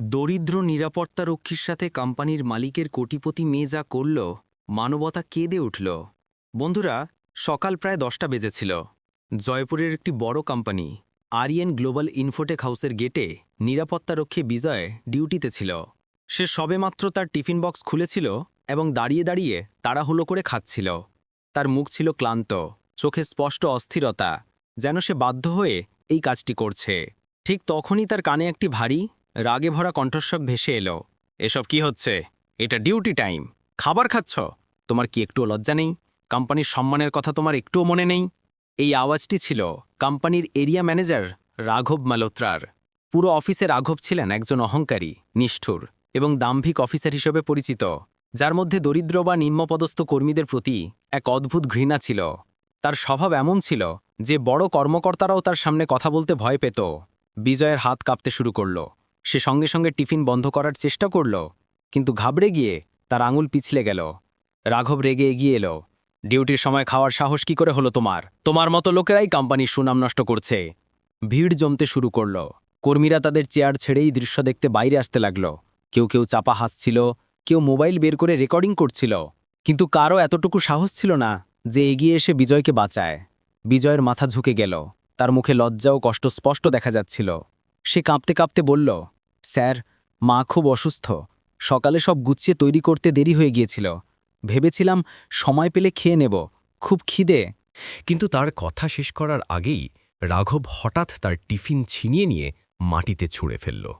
দরিদ্র নিরাপত্তারক্ষীর সাথে কোম্পানির মালিকের কোটিপতি মেয়ে যা করল, মানবতা কেঁদে উঠল। বন্ধুরা, সকাল প্রায় দশটা বেজেছিল। জয়পুরের একটি বড় কোম্পানি, আরিয়েন গ্লোবাল ইনফোটেক হাউসের গেটে নিরাপত্তারক্ষী বিজয় ডিউটিতে ছিল। সে সবেমাত্র তার টিফিন বক্স খুলেছিল এবং দাঁড়িয়ে দাঁড়িয়ে তাড়াহুলো করে খাচ্ছিল। তার মুখ ছিল ক্লান্ত, চোখে স্পষ্ট অস্থিরতা, যেন সে বাধ্য হয়ে এই কাজটি করছে। ঠিক তখনই তার কানে একটি ভারী রাগে ভরা কণ্ঠস্বর ভেসে এলো। এসব কি হচ্ছে? এটা ডিউটি টাইম। খাবার খাচ্ছ? তোমার কি একটুও লজ্জা নেই? কোম্পানির সম্মানের কথা তোমার একটুও মনে নেই? এই আওয়াজটি ছিল কোম্পানির এরিয়া ম্যানেজার রাঘব মালোত্রার পুরো অফিসে রাঘব ছিলেন একজন অহংকারী, নিষ্ঠুর এবং দাম্ভিক অফিসার হিসেবে পরিচিত, যার মধ্যে দরিদ্র বা নিম্নপদস্থ কর্মীদের প্রতি এক অদ্ভুত ঘৃণা ছিল। তার স্বভাব এমন ছিল যে বড় কর্মকর্তারাও তার সামনে কথা বলতে ভয় পেত। বিজয়ের হাত কাঁপতে শুরু করল। সে সঙ্গে সঙ্গে টিফিন বন্ধ করার চেষ্টা করল, কিন্তু ঘাবড়ে গিয়ে তার আঙুল পিছলে গেল। রাঘব রেগে এগিয়ে এলো। ডিউটির সময় খাওয়ার সাহস কি করে হলো তোমার? তোমার মতো লোকেরাই কোম্পানির সুনাম নষ্ট করছে। ভিড় জমতে শুরু করল। কর্মীরা তাদের চেয়ার ছেড়েই দৃশ্য দেখতে বাইরে আসতে লাগল। কেউ কেউ চাপা হাসছিল, কেউ মোবাইল বের করে রেকর্ডিং করছিল, কিন্তু কারও এতটুকু সাহস ছিল না যে এগিয়ে এসে বিজয়কে বাঁচায়। বিজয়ের মাথা ঝুঁকে গেল। তার মুখে লজ্জা ও কষ্ট স্পষ্ট দেখা যাচ্ছিল। সে কাঁপতে কাঁপতে বলল স্যার, মা খুব অসুস্থ। সকালে সব গুছিয়ে তৈরি করতে দেরি হয়ে গিয়েছিল। ভেবেছিলাম সময় পেলে খেয়ে নেব, খুব খিদে। কিন্তু তার কথা শেষ করার আগেই রাঘব হঠাৎ তার টিফিন ছিনিয়ে নিয়ে মাটিতে ছুঁড়ে ফেলল।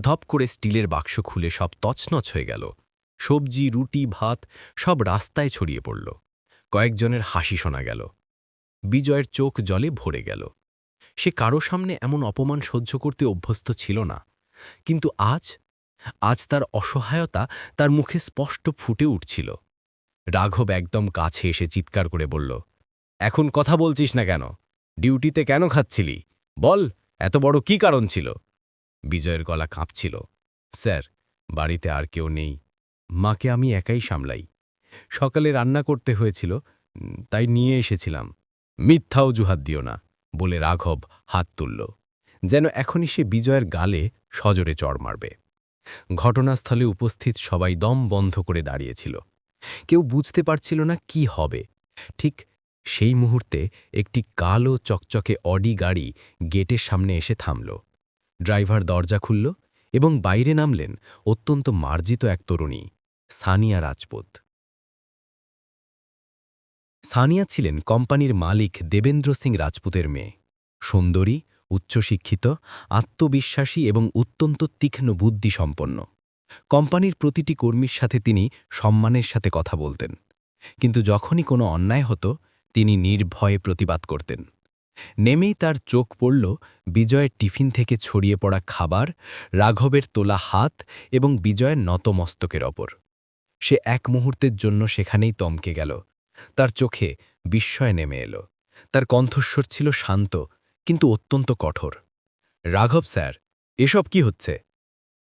ধপ করে স্টিলের বাক্স খুলে সব তছনছ হয়ে গেল। সবজি, রুটি, ভাত সব রাস্তায় ছড়িয়ে পড়ল। কয়েকজনের হাসি শোনা গেল। বিজয়ের চোখ জলে ভরে গেল। সে কারও সামনে এমন অপমান সহ্য করতে অভ্যস্ত ছিল না। কিন্তু আজ আজ তার অসহায়তা তার মুখে স্পষ্ট ফুটে উঠছিল। রাঘব একদম কাছে এসে চিৎকার করে বলল, এখন কথা বলছিস না কেন? ডিউটিতে কেন খাচ্ছিলি? বল, এত বড় কি কারণ ছিল? বিজয়ের গলা কাঁপছিল, স্যার, বাড়িতে আর কেউ নেই। মাকে আমি একাই সামলাই। সকালে রান্না করতে হয়েছিল তাই নিয়ে এসেছিলাম। মিথ্যা অজুহাত দিও না, বলে রাঘব হাত তুলল। যেন এখনই সে বিজয়ের গালে সজোরে চড় মারবে। ঘটনাস্থলে উপস্থিত সবাই দম বন্ধ করে দাঁড়িয়েছিল। কেউ বুঝতে পারছিল না কি হবে। ঠিক সেই মুহূর্তে একটি কালো চকচকে অডি গাড়ি গেটের সামনে এসে থামল। ড্রাইভার দরজা খুলল এবং বাইরে নামলেন অত্যন্ত মার্জিত এক তরুণী, সানিয়া রাজপুত। সানিয়া ছিলেন কোম্পানির মালিক দেবেন্দ্র সিং রাজপুতের মেয়ে। সুন্দরী উচ্চশিক্ষিত, আত্মবিশ্বাসী এবং অত্যন্ত তীক্ষ্ণ বুদ্ধিসম্পন্ন। কোম্পানির প্রতিটি কর্মীর সাথে তিনি সম্মানের সাথে কথা বলতেন। কিন্তু যখনই কোনো অন্যায় হতো, তিনি নির্ভয়ে প্রতিবাদ করতেন। নেমেই তার চোখ পড়ল বিজয়ের টিফিন থেকে ছড়িয়ে পড়া খাবার, রাঘবের তোলা হাত এবং বিজয়ের নতমস্তকের ওপর। সে এক মুহূর্তের জন্য সেখানেই তমকে গেল। তার চোখে বিস্ময় নেমে এলো। তার কণ্ঠস্বর ছিল শান্ত কিন্তু অত্যন্ত কঠোর। রাঘব স্যার, এসব কি হচ্ছে?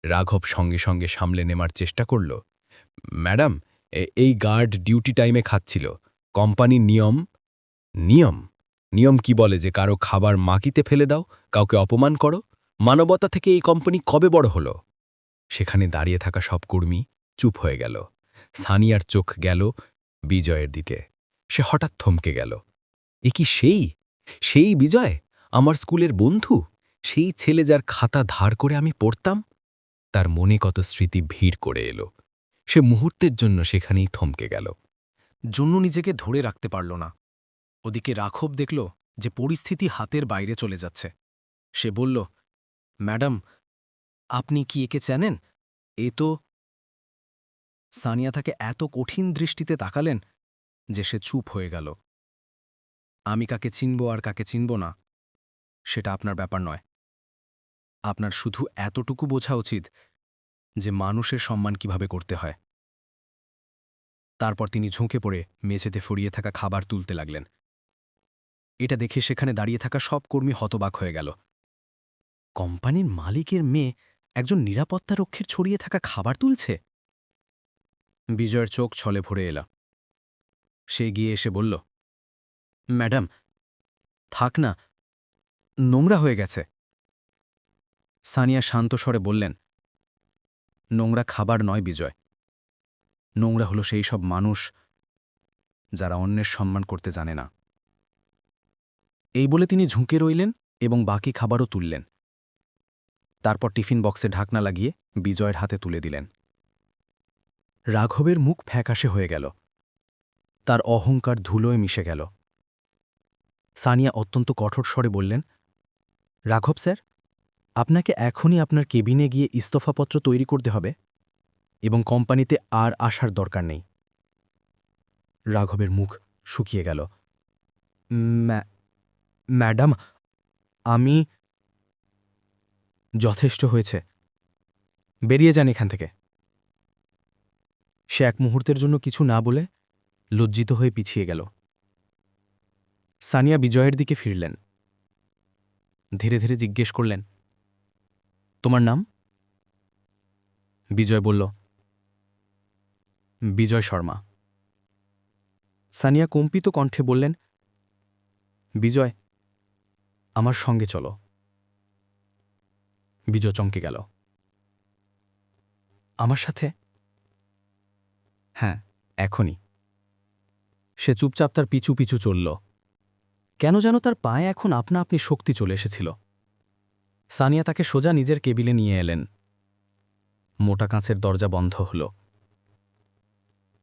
রাঘব সঙ্গে সঙ্গে সামলে নেমার চেষ্টা করল। ম্যাডাম এই গার্ড ডিউটি টাইমে খাচ্ছিল। কোম্পানির নিয়ম? নিয়ম? নিয়ম কি বলে যে কারও খাবার মাকিতে ফেলে দাও, কাউকে অপমান করো? মানবতা থেকে এই কোম্পানি কবে বড় হলো? সেখানে দাঁড়িয়ে থাকা সব কর্মী চুপ হয়ে গেল। সানিয়ার চোখ গেল বিজয়ের দিকে। সে হঠাৎ থমকে গেল। এ কি সেই? সেই বিজয়? আমার স্কুলের বন্ধু? সেই ছেলে যার খাতা ধার করে আমি পড়তাম? তার মনে কত স্মৃতি ভিড় করে এলো। সে মুহূর্তের জন্য সেখানেই থমকে গেল। জন্নু নিজেকে ধরে রাখতে পারল না। ওদিকে রাঘব দেখল যে পরিস্থিতি হাতের বাইরে চলে যাচ্ছে। সে বলল, ম্যাডাম, আপনি কি একে চেনেন? এ তো সানিয়া তাকে এত কঠিন দৃষ্টিতে তাকালেন যে সে চুপ হয়ে গেল। আমি কাকে চিনব আর কাকে চিনব না। সেটা আপনার ব্যাপার নয়। আপনার শুধু এতটুকু বোঝা উচিত যে মানুষের সম্মান কীভাবে করতে হয়। তারপর তিনি ঝুঁকে পড়ে মেঝেতে ফুরিয়ে থাকা খাবার তুলতে লাগলেন। এটা দেখে সেখানে দাঁড়িয়ে থাকা সব কর্মী হতবাক হয়ে গেল। কোম্পানির মালিকের মেয়ে একজন নিরাপত্তা নিরাপত্তারক্ষীর ছড়িয়ে থাকা খাবার তুলছে? বিজয়ের চোখ ছলে ভরে এলা। সে গিয়ে এসে বলল, ম্যাডাম, থাক না নোংরা হয়ে গেছে। সানিয়া শান্ত স্বরে বললেন, নোংরা খাবার নয়, বিজয়। নোংরা হলো সেই সব মানুষ যারা অন্যের সম্মান করতে জানে না। এই বলে তিনি ঝুঁকে রইলেন এবং বাকি খাবারও তুললেন। তারপর টিফিন বক্সে ঢাকনা লাগিয়ে বিজয়ের হাতে তুলে দিলেন। রাঘবের মুখ ফ্যাকাশে হয়ে গেল। তার অহংকার ধুলোয় মিশে গেল। সানিয়া অত্যন্ত কঠোর স্বরে বললেন রাঘব স্যার, আপনাকে এখনই আপনার কেবিনে গিয়ে ইস্তফাপত্র তৈরি করতে হবে এবং কোম্পানিতে আর আসার দরকার নেই। রাঘবের মুখ শুকিয়ে গেল। "ম্যা- ম্যাডাম, আমি যথেষ্ট হয়েছে। বেরিয়ে যান এখান থেকে সে এক মুহূর্তের জন্য কিছু না বলে লজ্জিত হয়ে পিছিয়ে গেল। সানিয়া বিজয়ের দিকে ফিরলেন। ধীরে ধীরে জিজ্ঞেস করলেন, তোমার নাম? বিজয় বলল, বিজয় শর্মা। সানিয়া কম্পিত কণ্ঠে বললেন, বিজয়, আমার সঙ্গে চলো। বিজয় চমকে গেল, আমার সাথে? হ্যাঁ এখনই। সে চুপচাপ তার পিছু পিছু চলল। কেন যেন তার পায়ে এখন আপনা আপনি শক্তি চলে এসেছিল। সানিয়া তাকে সোজা নিজের কেবিলে নিয়ে এলেন। মোটা কাঁচের দরজা বন্ধ হল।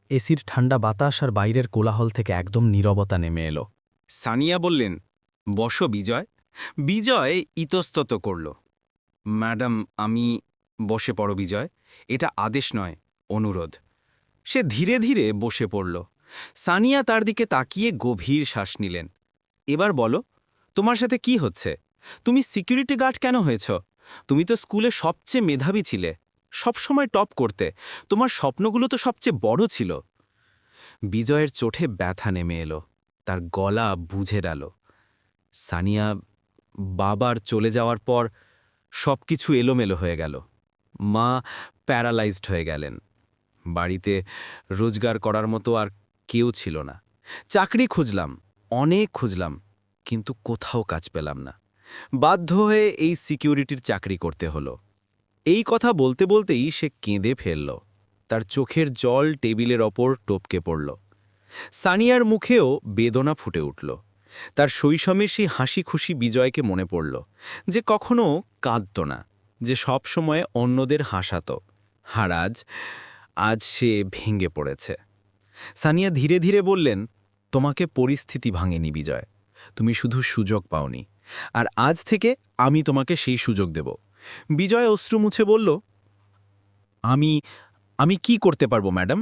এসির ঠান্ডা বাতাস আর বাইরের কোলাহল থেকে একদম নীরবতা নেমে এলো। সানিয়া বললেন, বসো বিজয়। বিজয় ইতস্তত করল। ম্যাডাম, আমি বসে পড়ো বিজয়। এটা আদেশ নয়, অনুরোধ। সে ধীরে ধীরে বসে পড়ল। সানিয়া তার দিকে তাকিয়ে গভীর শ্বাস নিলেন। এবার বলো, তোমার সাথে কি হচ্ছে? তুমি সিকিউরিটি গার্ড কেন হয়েছ? তুমি তো স্কুলে সবচেয়ে মেধাবী ছিলে, সবসময় টপ করতে। তোমার স্বপ্নগুলো তো সবচেয়ে বড় ছিল। বিজয়ের চোঠে ব্যথা নেমে এলো, তার গলা বুঝে গেল। সানিয়া, বাবার চলে যাওয়ার পর সব কিছু এলোমেলো হয়ে গেল। মা প্যারালাইজড হয়ে গেলেন। বাড়িতে রোজগার করার মতো আর কেউ ছিল না। চাকরি খুঁজলাম অনেক খুঁজলাম, কিন্তু কোথাও কাজ পেলাম না। বাধ্য হয়ে এই সিকিউরিটির চাকরি করতে হলো। এই কথা বলতে বলতেই সে কেঁদে ফেলল। তার চোখের জল টেবিলের ওপর টপকে পড়ল। সানিয়ার মুখেও বেদনা ফুটে উঠল। তার শৈশবে সেই হাসি খুশি বিজয়কে মনে পড়ল, যে কখনো কাঁদত না, যে সব সময় অন্যদের হাসাত। আর আজ আজ সে ভেঙে পড়েছে। সানিয়া ধীরে ধীরে বললেন তোমাকে পরিস্থিতি ভাঙেনি, বিজয়। তুমি শুধু সুযোগ পাওনি। আর আজ থেকে আমি তোমাকে সেই সুযোগ দেব। বিজয় অশ্রু মুছে বলল, আমি আমি কি করতে পারব, ম্যাডাম?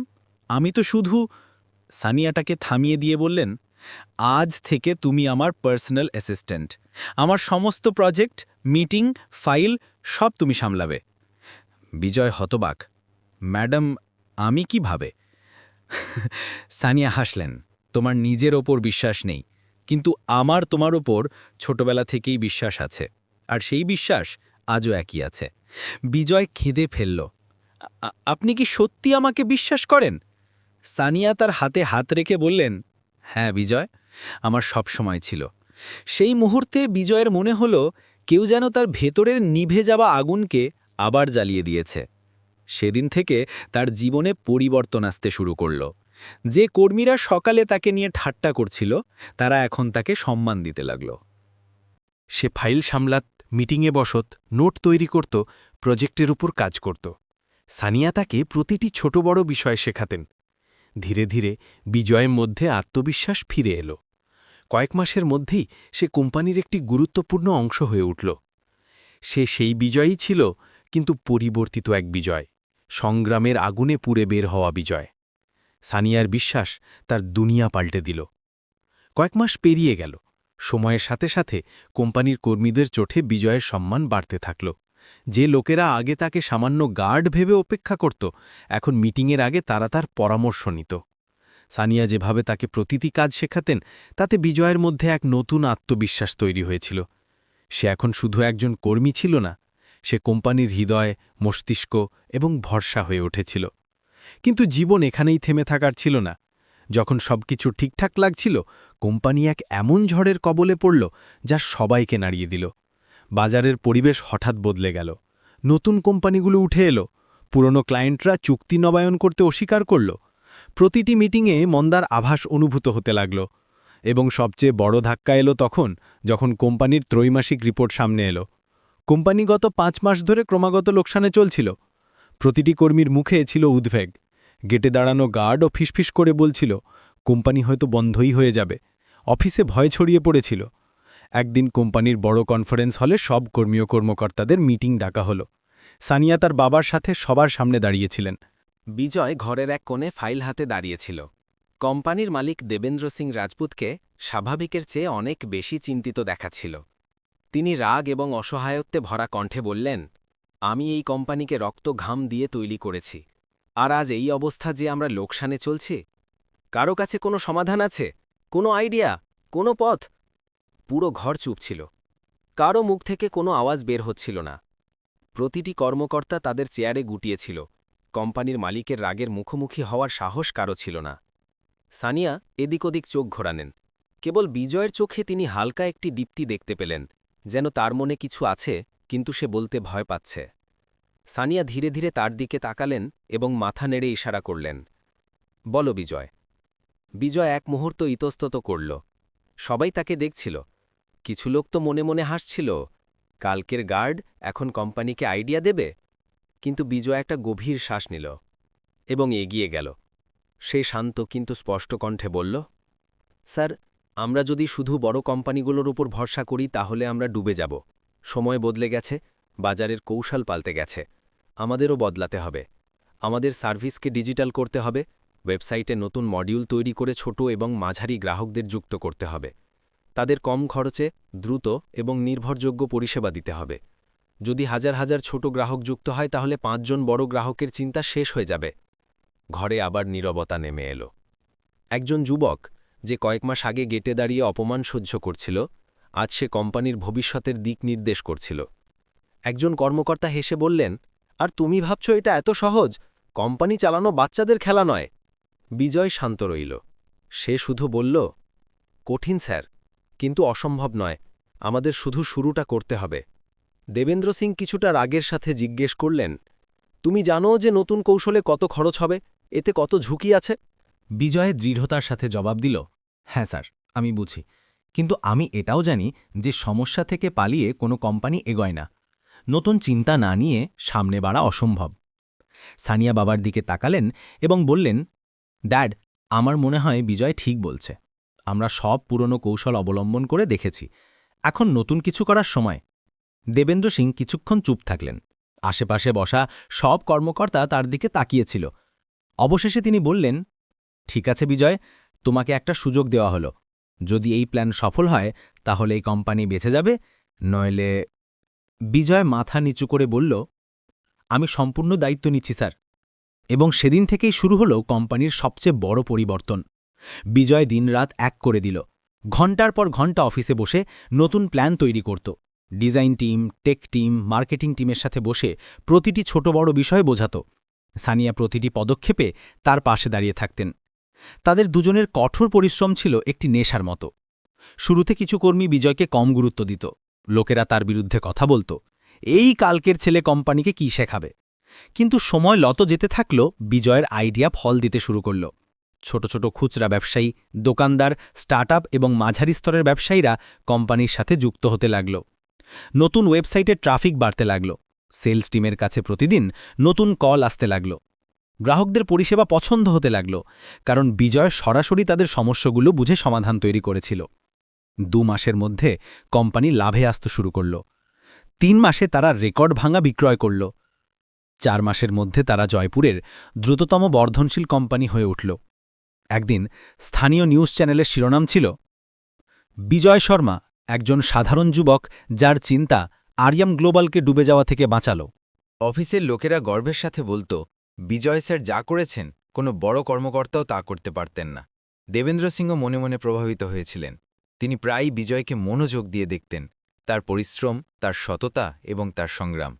আমি তো শুধু সানিয়াটাকে থামিয়ে দিয়ে বললেন, আজ থেকে তুমি আমার পার্সোনাল অ্যাসিস্ট্যান্ট। আমার সমস্ত প্রজেক্ট, মিটিং, ফাইল সব তুমি সামলাবে বিজয় হতবাক, ম্যাডাম, আমি কীভাবে সানিয়া হাসলেন তোমার নিজের ওপর বিশ্বাস নেই, কিন্তু আমার তোমার ওপর ছোটবেলা থেকেই বিশ্বাস আছে, আর সেই বিশ্বাস আজও একই আছে। বিজয় খেদে ফেলল আপনি কি সত্যি আমাকে বিশ্বাস করেন? সানিয়া তার হাতে হাত রেখে বললেন হ্যাঁ বিজয়, আমার সব সময় ছিল। সেই মুহূর্তে বিজয়ের মনে হল, কেউ যেন তার ভেতরের নিভে যাওয়া আগুনকে আবার জ্বালিয়ে দিয়েছে। সেদিন থেকে তার জীবনে পরিবর্তন আসতে শুরু করল। যে কর্মীরা সকালে তাকে নিয়ে ঠাট্টা করছিল, তারা এখন তাকে সম্মান দিতে লাগল। সে ফাইল সামলাত, মিটিংয়ে বসত, নোট তৈরি করত, প্রজেক্টের উপর কাজ করত। সানিয়া তাকে প্রতিটি ছোট বড় বিষয় শেখাতেন। ধীরে ধীরে বিজয়ের মধ্যে আত্মবিশ্বাস ফিরে এলো। কয়েক মাসের মধ্যেই সে কোম্পানির একটি গুরুত্বপূর্ণ অংশ হয়ে উঠল। সে সেই বিজয়ই ছিল, কিন্তু পরিবর্তিত এক বিজয়, সংগ্রামের আগুনে পুড়ে বের হওয়া বিজয়। সানিয়ার বিশ্বাস তার দুনিয়া পাল্টে দিল। কয়েক মাস পেরিয়ে গেল। সময়ের সাথে সাথে কোম্পানির কর্মীদের চোঠে বিজয়ের সম্মান বাড়তে থাকল। যে লোকেরা আগে তাকে সামান্য গার্ড ভেবে অপেক্ষা করত, এখন মিটিংয়ের আগে তারা তার পরামর্শ নিত। সানিয়া যেভাবে তাকে প্রতিটি কাজ শেখাতেন, তাতে বিজয়ের মধ্যে এক নতুন আত্মবিশ্বাস তৈরি হয়েছিল। সে এখন শুধু একজন কর্মী ছিল না, সে কোম্পানির হৃদয়, মস্তিষ্ক এবং ভরসা হয়ে উঠেছিল। কিন্তু জীবন এখানেই থেমে থাকার ছিল না। যখন সবকিছু ঠিকঠাক লাগছিল, কোম্পানি এক এমন ঝড়ের কবলে পড়ল যা সবাইকে নাড়িয়ে দিল। বাজারের পরিবেশ হঠাৎ বদলে গেল। নতুন কোম্পানিগুলো উঠে এলো। পুরনো ক্লায়েন্টরা চুক্তি নবায়ন করতে অস্বীকার করল। প্রতিটি মিটিংয়ে মন্দার আভাস অনুভূত হতে লাগল। এবং সবচেয়ে বড় ধাক্কা এলো তখন যখন কোম্পানির ত্রৈমাসিক রিপোর্ট সামনে এলো। কোম্পানি গত পাঁচ মাস ধরে ক্রমাগত লোকসানে চলছিল। প্রতিটি কর্মীর মুখে ছিল উদ্বেগ। গেটে দাঁড়ানো গার্ডও ফিসফিস করে বলছিল, কোম্পানি হয়তো বন্ধই হয়ে যাবে। অফিসে ভয় ছড়িয়ে পড়েছিল। একদিন কোম্পানির বড় কনফারেন্স হলে সব কর্মীয় কর্মকর্তাদের মিটিং ডাকা হলো। সানিয়া তার বাবার সাথে সবার সামনে দাঁড়িয়েছিলেন। বিজয় ঘরের এক কোণে ফাইল হাতে দাঁড়িয়েছিল। কোম্পানির মালিক দেবেন্দ্র সিং রাজপুতকে স্বাভাবিকের চেয়ে অনেক বেশি চিন্তিত দেখাচ্ছিল। তিনি রাগ এবং অসহায়ত্বে ভরা কণ্ঠে বললেন, আমি এই কোম্পানিকে রক্ত ঘাম দিয়ে তৈরি করেছি। আর আজ এই অবস্থা যে আমরা লোকসানে চলছি? কারও কাছে কোনো সমাধান আছে? কোনো আইডিয়া? কোনো পথ? পুরো ঘর চুপ ছিল। কারও মুখ থেকে কোনো আওয়াজ বের হচ্ছিল না। প্রতিটি কর্মকর্তা তাদের চেয়ারে গুটিয়েছিল। কোম্পানির মালিকের রাগের মুখোমুখি হওয়ার সাহস কারও ছিল না। সানিয়া এদিক ওদিক চোখ ঘোরানেন কেবল বিজয়ের চোখে তিনি হালকা একটি দীপ্তি দেখতে পেলেন, যেন তার মনে কিছু আছে, কিন্তু সে বলতে ভয় পাচ্ছে। সানিয়া ধীরে ধীরে তার দিকে তাকালেন এবং মাথা নেড়ে ইশারা করলেন, বল বিজয়। বিজয় এক মুহূর্ত ইতস্তত করল। সবাই তাকে দেখছিল। কিছু লোক তো মনে মনে হাসছিল, কালকের গার্ড এখন কোম্পানিকে আইডিয়া দেবে? কিন্তু বিজয় একটা গভীর শ্বাস নিল এবং এগিয়ে গেল। সে শান্ত কিন্তু স্পষ্ট কণ্ঠে বলল, স্যার, আমরা যদি শুধু বড় কোম্পানিগুলোর উপর ভরসা করি তাহলে আমরা ডুবে যাব। সময় বদলে গেছে বাজারের কৌশল পাল্টে গেছে। আমাদেরও বদলাতে হবে। আমাদের সার্ভিসকে ডিজিটাল করতে হবে, ওয়েবসাইটে নতুন মডিউল তৈরি করে ছোট এবং মাঝারি গ্রাহকদের যুক্ত করতে হবে। তাদের কম খরচে, দ্রুত এবং নির্ভরযোগ্য পরিষেবা দিতে হবে। যদি হাজার হাজার ছোট গ্রাহক যুক্ত হয়, তাহলে পাঁচজন বড় গ্রাহকের চিন্তা শেষ হয়ে যাবে। ঘরে আবার নীরবতা নেমে এলো। একজন যুবক, যে কয়েক মাস আগে গেটে দাঁড়িয়ে অপমান সহ্য করছিল, আজ সে কোম্পানির ভবিষ্যতের দিক নির্দেশ করছিল। একজন কর্মকর্তা হেসে বললেন, আর তুমি ভাবছ এটা এত সহজ? কোম্পানি চালানো বাচ্চাদের খেলা নয়। বিজয় শান্ত রইল। সে শুধু বলল, কঠিন স্যার, কিন্তু অসম্ভব নয়। আমাদের শুধু শুরুটা করতে হবে। দেবেন্দ্র সিং কিছুটা রাগের সাথে জিজ্ঞেস করলেন, তুমি জানো যে নতুন কৌশলে কত খরচ হবে? এতে কত ঝুঁকি আছে? বিজয় দৃঢ়তার সাথে জবাব দিল হ্যাঁ স্যার, আমি বুঝি। কিন্তু আমি এটাও জানি যে সমস্যা থেকে পালিয়ে কোনো কোম্পানি এগোয় না। নতুন চিন্তা না নিয়ে সামনে বাড়া অসম্ভব। সানিয়া বাবার দিকে তাকালেন এবং বললেন, ড্যাড, আমার মনে হয় বিজয় ঠিক বলছে। আমরা সব পুরনো কৌশল অবলম্বন করে দেখেছি। এখন নতুন কিছু করার সময়। দেবেন্দ্র সিং কিছুক্ষণ চুপ থাকলেন। আশেপাশে বসা সব কর্মকর্তা তার দিকে তাকিয়েছিল। অবশেষে তিনি বললেন, ঠিক আছে বিজয়, তোমাকে একটা সুযোগ দেওয়া হলো। যদি এই প্ল্যান সফল হয়, তাহলে এই কোম্পানি বেঁচে যাবে, নইলে বিজয় মাথা নিচু করে বলল, আমি সম্পূর্ণ দায়িত্ব নিচ্ছি, স্যার। এবং সেদিন থেকেই শুরু হলো কোম্পানির সবচেয়ে বড় পরিবর্তন। বিজয় দিনরাত এক করে দিল। ঘণ্টার পর ঘণ্টা অফিসে বসে নতুন প্ল্যান তৈরি করত। Design team, tech team, marketing টিমের সাথে বসে প্রতিটি ছোট বড় বিষয় বোঝাত। সানিয়া প্রতিটি পদক্ষেপে তার পাশে দাঁড়িয়ে থাকতেন। তাদের দুজনের কঠোর পরিশ্রম ছিল একটি নেশার মতো। শুরুতে কিছু কর্মী বিজয়কে কম গুরুত্ব দিত। লোকেরা তার বিরুদ্ধে কথা বলত, এই কালকের ছেলে কোম্পানিকে কি শেখাবে? কিন্তু সময় লত যেতে থাকল, বিজয়ের আইডিয়া ফল দিতে শুরু করল। ছোট ছোট খুচরা ব্যবসায়ী, দোকানদার, স্টার্টআপ এবং মাঝারি স্তরের ব্যবসায়ীরা কোম্পানির সাথে যুক্ত হতে লাগল। নতুন ওয়েবসাইটে ট্রাফিক বাড়তে লাগল। সেলস টিমের কাছে প্রতিদিন নতুন কল আসতে লাগল। গ্রাহকদের পরিষেবা পছন্দ হতে লাগল, কারণ বিজয় সরাসরি তাদের সমস্যাগুলো বুঝে সমাধান তৈরি করেছিল। দু মাসের মধ্যে কোম্পানি লাভে আসতে শুরু করল। তিন মাসে তারা রেকর্ড ভাঙা বিক্রয় করল। চার মাসের মধ্যে তারা জয়পুরের দ্রুততম বর্ধনশীল কোম্পানি হয়ে উঠল। একদিন স্থানীয় নিউজ চ্যানেলের শিরোনাম ছিল, বিজয় শর্মা, একজন সাধারণ যুবক যার চিন্তা আরিয়াম গ্লোবালকে ডুবে যাওয়া থেকে বাঁচাল। অফিসের লোকেরা গর্বের সাথে বলতো, বিজয় স্যার যা করেছেন, কোনো বড় কর্মকর্তাও তা করতে পারতেন না। দেবেন্দ্র সিংহ মনে মনে প্রভাবিত হয়েছিলেন। তিনি প্রায়ই বিজয়কে মনোযোগ দিয়ে দেখতেন, তার পরিশ্রম, তার সততা এবং তার সংগ্রাম।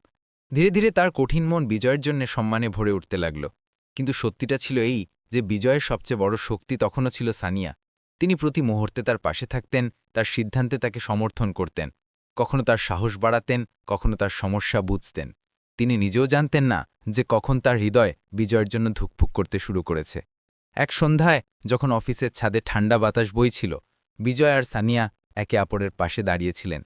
ধীরে ধীরে তার কঠিন মন বিজয়ের জন্য সম্মানে ভরে উঠতে লাগল। কিন্তু সত্যিটা ছিল এই যে বিজয়ের সবচেয়ে বড় শক্তি তখনও ছিল সানিয়া। তিনি প্রতি মুহূর্তে তার পাশে থাকতেন, তার সিদ্ধান্তে তাকে সমর্থন করতেন। কখনো তার সাহস বাড়াতেন, কখনো তার সমস্যা বুঝতেন। তিনি নিজেও জানতেন না যে কখন তার হৃদয় বিজয়ের জন্য ধুকপুক করতে শুরু করেছে। এক সন্ধ্যায় যখন অফিসের ছাদে ঠান্ডা বাতাস বইছিল বিজয় আর সানিয়া একে অপরের পাশে দাঁড়িয়েছিলেন।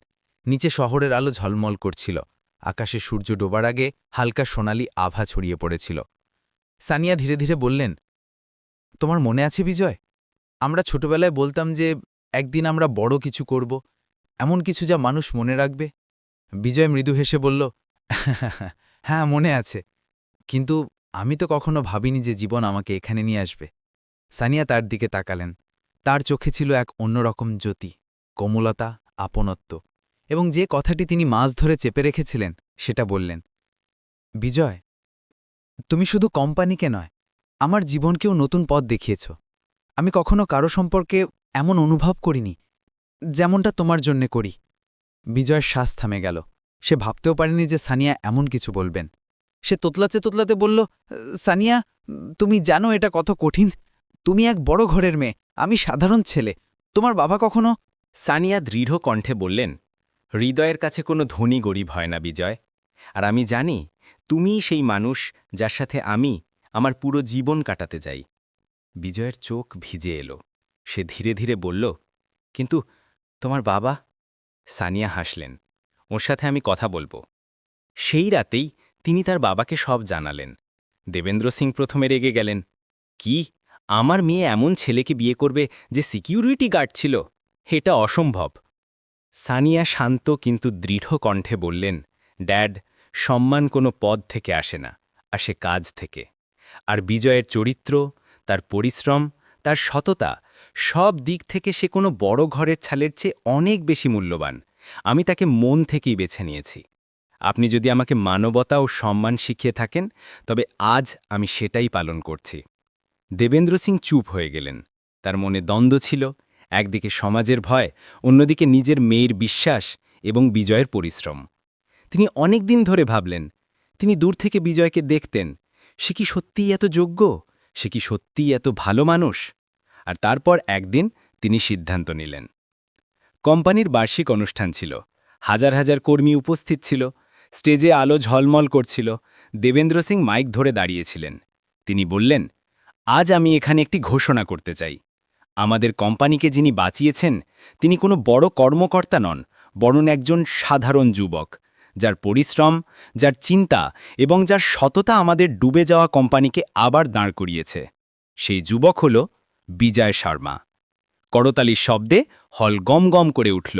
নিচে শহরের আলো ঝলমল করছিল। আকাশে সূর্য ডোবার আগে হালকা সোনালি আভা ছড়িয়ে পড়েছিল। সানিয়া ধীরে ধীরে বললেন, তোমার মনে আছে বিজয়? আমরা ছোটবেলায় বলতাম যে একদিন আমরা বড় কিছু করব, এমন কিছু যা মানুষ মনে রাখবে বিজয় মৃদু হেসে বলল হ্যাঁ মনে আছে। কিন্তু আমি তো কখনো ভাবিনি যে জীবন আমাকে এখানে নিয়ে আসবে সানিয়া তার দিকে তাকালেন। তার চোখে ছিল এক অন্যরকম জ্যোতি, কোমলতা, আপনত্ব এবং যে কথাটি তিনি মাছ ধরে চেপে রেখেছিলেন, সেটা বললেন, বিজয়, তুমি শুধু কোম্পানিকে নয়, আমার জীবনকেও নতুন পথ দেখিয়েছ। আমি কখনো কারও সম্পর্কে এমন অনুভব করিনি, যেমনটা তোমার জন্যে করি। বিজয়ের শ্বাস থামে গেল। সে ভাবতেও পারেনি যে সানিয়া এমন কিছু বলবেন। সে তোতলাতে তোতলাতে বলল, সানিয়া, তুমি জানো এটা কত কঠিন তুমি এক বড় ঘরের মেয়ে, আমি সাধারণ ছেলে। তোমার বাবা কখনো? সানিয়া দৃঢ় কণ্ঠে বললেন, হৃদয়ের কাছে কোনো ধনী গরিব হয় না, বিজয়। আর আমি জানি, তুমিই সেই মানুষ যার সাথে আমি আমার পুরো জীবন কাটাতে যাই। বিজয়ের চোখ ভিজে এলো। সে ধীরে ধীরে বলল, কিন্তু তোমার বাবা? সানিয়া হাসলেন, ওর সাথে আমি কথা বলব। সেই রাতেই তিনি তার বাবাকে সব জানালেন। দেবেন্দ্র সিং প্রথমে রেগে গেলেন, কি? আমার মেয়ে এমন ছেলেকে বিয়ে করবে যে সিকিউরিটি গার্ড ছিল। এটা অসম্ভব। সানিয়া শান্ত কিন্তু দৃঢ় কণ্ঠে বললেন, ড্যাড, সম্মান কোনো পদ থেকে আসে না আসে কাজ থেকে। আর বিজয়ের চরিত্র, তার পরিশ্রম, তার সততা, সব দিক থেকে সে কোনো বড় ঘরের ছালের চেয়ে অনেক বেশি মূল্যবান। আমি তাকে মন থেকেই বেছে নিয়েছি। আপনি যদি আমাকে মানবতা ও সম্মান শিখিয়ে থাকেন, তবে আজ আমি সেটাই পালন করছি। দেবেন্দ্র সিং চুপ হয়ে গেলেন। তার মনে দ্বন্দ্ব ছিল, একদিকে সমাজের ভয়, অন্যদিকে নিজের মেয়ের বিশ্বাস এবং বিজয়ের পরিশ্রম। তিনি অনেক দিন ধরে ভাবলেন, তিনি দূর থেকে বিজয়কে দেখতেন, সে কি সত্যিই এত যোগ্য? সে কি সত্যিই এত ভালো মানুষ? আর তারপর একদিন তিনি সিদ্ধান্ত নিলেন। কোম্পানির বার্ষিক অনুষ্ঠান ছিল, হাজার হাজার কর্মী উপস্থিত ছিল, স্টেজে আলো ঝলমল করছিল, দেবেন্দ্র সিং মাইক ধরে দাঁড়িয়েছিলেন। তিনি বললেন আজ আমি এখানে একটি ঘোষণা করতে চাই। আমাদের কোম্পানিকে যিনি বাঁচিয়েছেন, তিনি কোনো বড় কর্মকর্তা নন, বরং একজন সাধারণ যুবক, যার পরিশ্রম, যার চিন্তা এবং যার সততা আমাদের ডুবে যাওয়া কোম্পানিকে আবার দাঁড় করিয়েছে। সেই যুবক হল বিজয় শর্মা। করতালির শব্দে হল গম গম করে উঠল।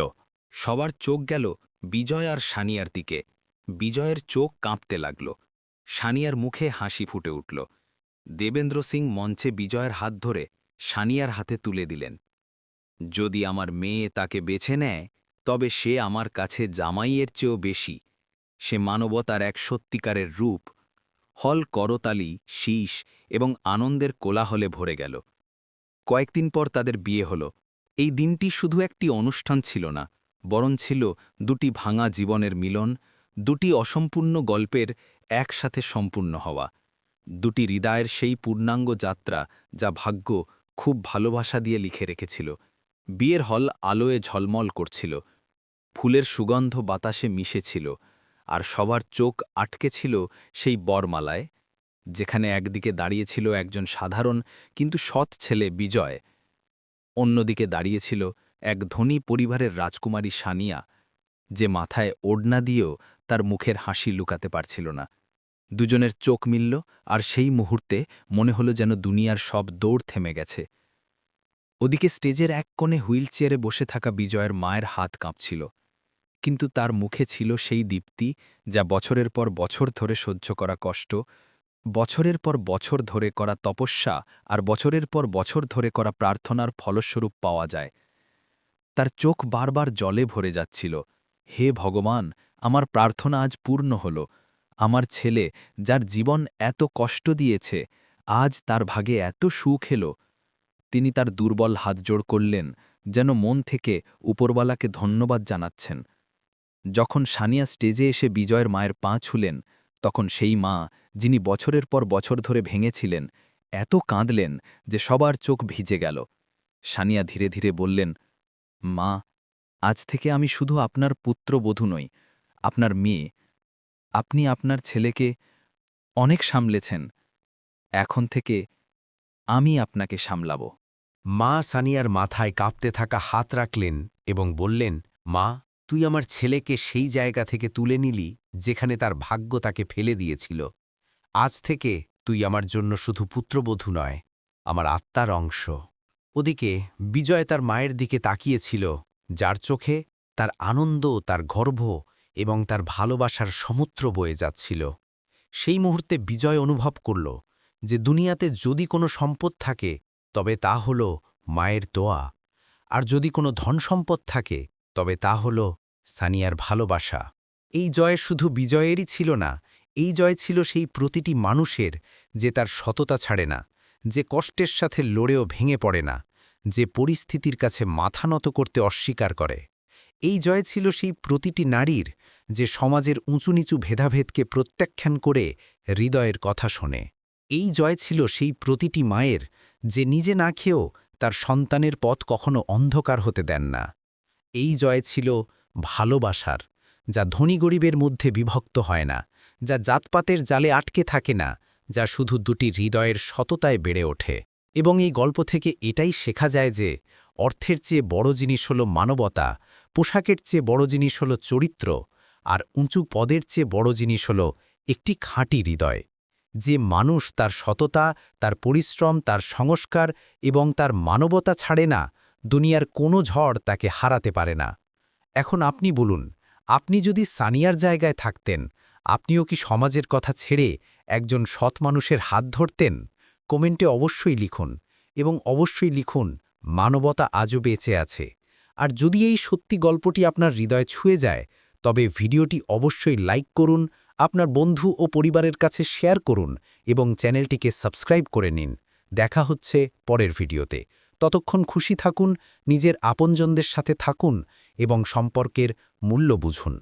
সবার চোখ গেল বিজয় আর সানিয়ার দিকে। বিজয়ের চোখ কাঁপতে লাগল। সানিয়ার মুখে হাসি ফুটে উঠল। দেবেন্দ্র সিং মঞ্চে বিজয়ের হাত ধরে সানিয়ার হাতে তুলে দিলেন। যদি আমার মেয়ে তাকে বেছে নেয়, তবে সে আমার কাছে জামাইয়ের চেয়েও বেশি। সে মানবতার এক সত্যিকারের রূপ। হল করতালি, শীষ এবং আনন্দের কোলাহলে ভরে গেল। কয়েকদিন পর তাদের বিয়ে হল। এই দিনটি শুধু একটি অনুষ্ঠান ছিল না, বরং ছিল দুটি ভাঙা জীবনের মিলন, দুটি অসম্পূর্ণ গল্পের একসাথে সম্পূর্ণ হওয়া। দুটি হৃদয়ের সেই পূর্ণাঙ্গ যাত্রা যা ভাগ্য খুব ভালোবাসা দিয়ে লিখে রেখেছিল। বিয়ের হল আলোয় ঝলমল করছিল। ফুলের সুগন্ধ বাতাসে মিশেছিল আর সবার চোখ আটকে ছিল সেই বরমালায়, যেখানে একদিকে দাঁড়িয়েছিল একজন সাধারণ কিন্তু সৎ ছেলে বিজয়, অন্যদিকে দাঁড়িয়েছিল এক ধনী পরিবারের রাজকুমারী সানিয়া, যে মাথায় ওড়না দিয়েও তার মুখের হাসি লুকাতে পারছিল না। দুজনের চোখ মিলল আর সেই মুহূর্তে মনে হলো যেন দুনিয়ার সব দৌড় থেমে গেছে। ওদিকে স্টেজের এক কোণে হুইলচেয়ারে বসে থাকা বিজয়ের মায়ের হাত কাঁপছিল। কিন্তু তার মুখে ছিল সেই দীপ্তি যা বছরের পর বছর ধরে সহ্য করা কষ্ট, বছরের পর বছর ধরে করা তপস্যা আর বছরের পর বছর ধরে করা প্রার্থনার ফলস্বরূপ পাওয়া যায়। তার চোখ বারবার জলে ভরে যাচ্ছিল। হে ভগবান, আমার প্রার্থনা আজ পূর্ণ হল। আমার ছেলে, যার জীবন এত কষ্ট দিয়েছে, আজ তার ভাগে এত সুখ এলো। তিনি তার দুর্বল হাত জোড় করলেন, যেন মন থেকে উপরওয়ালাকে ধন্যবাদ জানাচ্ছেন। যখন সানিয়া স্টেজে এসে বিজয়ের মায়ের পা ছুলেন, তখন সেই মা, যিনি বছরের পর বছর ধরে ভেঙেছিলেন, এত কাঁদলেন যে সবার চোখ ভিজে গেল। সানিয়া ধীরে ধীরে বললেন, মা, আজ থেকে আমি শুধু আপনার পুত্রবধূ নই, আপনার মেয়ে আপনি আপনার ছেলেকে অনেক সামলেছেন। এখন থেকে আমি আপনাকে সামলাব। মা সানিয়ার মাথায় কাঁপতে থাকা হাত রাখলেন এবং বললেন, মা, তুই আমার ছেলেকে সেই জায়গা থেকে তুলে নিলি যেখানে তার ভাগ্য তাকে ফেলে দিয়েছিল। আজ থেকে তুই আমার জন্য শুধু পুত্রবধূ নয়, আমার আত্মার অংশ। ওদিকে বিজয় তার মায়ের দিকে তাকিয়েছিল, যার চোখে তার আনন্দ তার গর্ব এবং তার ভালোবাসার সমুদ্র বয়ে যাচ্ছিল। সেই মুহূর্তে বিজয় অনুভব করল যে দুনিয়াতে যদি কোনো সম্পদ থাকে, তবে তা হল মায়ের দোয়া। আর যদি কোনো ধনসম্পদ থাকে, তবে তা হল সানিয়ার ভালোবাসা। এই জয় শুধু বিজয়েরই ছিল না, এই জয় ছিল সেই প্রতিটি মানুষের যে তার সততা ছাড়ে না, যে কষ্টের সাথে লড়েও ভেঙে পড়ে না, যে পরিস্থিতির কাছে মাথা নত করতে অস্বীকার করে। এই জয় ছিল সেই প্রতিটি নারীর যে সমাজের উঁচু নিচু ভেদাভেদকে প্রত্যাখ্যান করে হৃদয়ের কথা শোনে। এই জয় ছিল সেই প্রতিটি মায়ের যে নিজে না খেয়েও তার সন্তানের পথ কখনো অন্ধকার হতে দেন না। এই জয় ছিল ভালোবাসার, যা ধনী গরিবের মধ্যে বিভক্ত হয় না, যা জাতপাতের জালে আটকে থাকে না, যা শুধু দুটি হৃদয়ের সততায় বেড়ে ওঠে। এবং এই গল্প থেকে এটাই শেখা যায় যে অর্থের চেয়ে বড় জিনিস হল মানবতা, পোশাকের চেয়ে বড় জিনিস হল চরিত্র আর উঁচু পদের চেয়ে বড় জিনিস হল একটি খাঁটি হৃদয়, যে মানুষ তার সততা, তার পরিশ্রম, তার সংস্কার এবং তার মানবতা ছাড়ে না, দুনিয়ার কোনো ঝড় তাকে হারাতে পারে না। এখন আপনি বলুন, আপনি যদি সানিয়ার জায়গায় থাকতেন, আপনিও কি সমাজের কথা ছেড়ে একজন সৎ মানুষের হাত ধরতেন? কমেন্টে অবশ্যই লিখুন এবং অবশ্যই লিখুন, মানবতা আজও বেঁচে আছে। আর যদি এই সত্যি গল্পটি আপনার হৃদয় ছুঁয়ে যায় তবে ভিডিওটি অবশ্যই লাইক করুন, আপনার বন্ধু ও পরিবারের কাছে শেয়ার করুন এবং চ্যানেলটিকে সাবস্ক্রাইব করে নিন। দেখা হচ্ছে পরের ভিডিওতে। ততক্ষণ খুশি থাকুন, নিজের আপনজনদের সাথে থাকুন এবং সম্পর্কের মূল্য বুঝুন।